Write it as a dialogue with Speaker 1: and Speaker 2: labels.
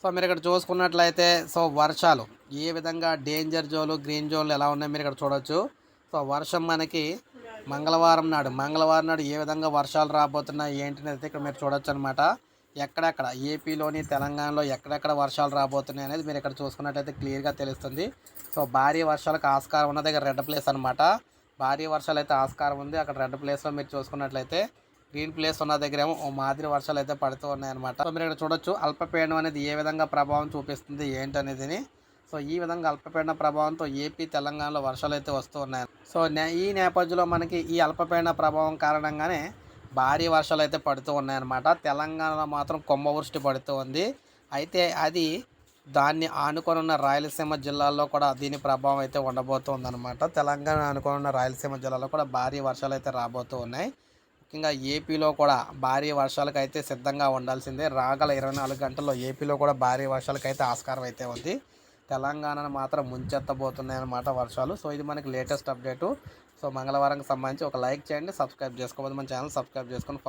Speaker 1: So మీరు ఇక్కడ చూసుకున్నట్లయితే సో వర్షాలు ఏ విధంగా డేంజర్ జోన్లు గ్రీన్ జోన్లు ఎలా ఉన్నాయో మీరు ఇక్కడ చూడొచ్చు. సో వర్షం మనకి మంగళవారం నాడు మంగళవారం నాడు ఏ విధంగా వర్షాలు రాబోతున్నాయి ఏంటనేది ఇక్కడ మీరు చూడొచ్చు అనమాట ఎక్కడెక్కడ ఏపీలోని తెలంగాణలో ఎక్కడెక్కడ వర్షాలు రాబోతున్నాయి అనేది మీరు ఇక్కడ చూసుకున్నట్లయితే క్లియర్గా తెలుస్తుంది. సో భారీ వర్షాలకు ఆస్కారం ఉన్న దగ్గర రెడ్ ప్లేస్ అనమాట భారీ వర్షాలు అయితే ఆస్కారం ఉంది. అక్కడ రెడ్ ప్లేస్లో మీరు చూసుకున్నట్లయితే గ్రీన్ ప్లేస్ ఉన్న దగ్గర ఏమో ఓ మాదిరి వర్షాలు అయితే పడుతూ ఉన్నాయన్నమాట. సో మీరు ఇక్కడ చూడొచ్చు అల్పపీడనం అనేది ఏ విధంగా ప్రభావం చూపిస్తుంది ఏంటనేది సో ఈ విధంగా అల్పపీడన ప్రభావంతో ఏపీ తెలంగాణలో వర్షాలు అయితే వస్తూ ఉన్నాయి. సో నే- ఈ నేపథ్యంలో మనకి ఈ అల్పపీడన ప్రభావం కారణంగానే భారీ వర్షాలు అయితే పడుతూ ఉన్నాయన్నమాట. తెలంగాణలో మాత్రం కుంభవృష్టి పడుతూ ఉంది. అయితే అది దాన్ని ఆనుకొని ఉన్న రాయలసీమ జిల్లాల్లో కూడా దీని ప్రభావం అయితే ఉండబోతుంది అనమాట తెలంగాణ ఆనుకొని ఉన్న రాయలసీమ జిల్లాలో కూడా భారీ వర్షాలు అయితే రాబోతూ ఉన్నాయి. ముఖ్యంగా ఏపీలో కూడా భారీ వర్షాలకు అయితే సిద్ధంగా ఉండాల్సిందే. రాగల ఇరవై నాలుగు గంటల్లో ఏపీలో కూడా భారీ వర్షాలకు అయితే ఆస్కారం అయితే ఉంది. తెలంగాణను మాత్రం ముంచెత్తబోతున్నాయి అన్నమాట వర్షాలు. సో ఇది మనకి లేటెస్ట్ అప్డేటు. సో మంగళవారంకి సంబంధించి ఒక లైక్ చేయండి సబ్స్క్రైబ్ చేసుకోవాలి మన ఛానల్ సబ్స్క్రైబ్ చేసుకొని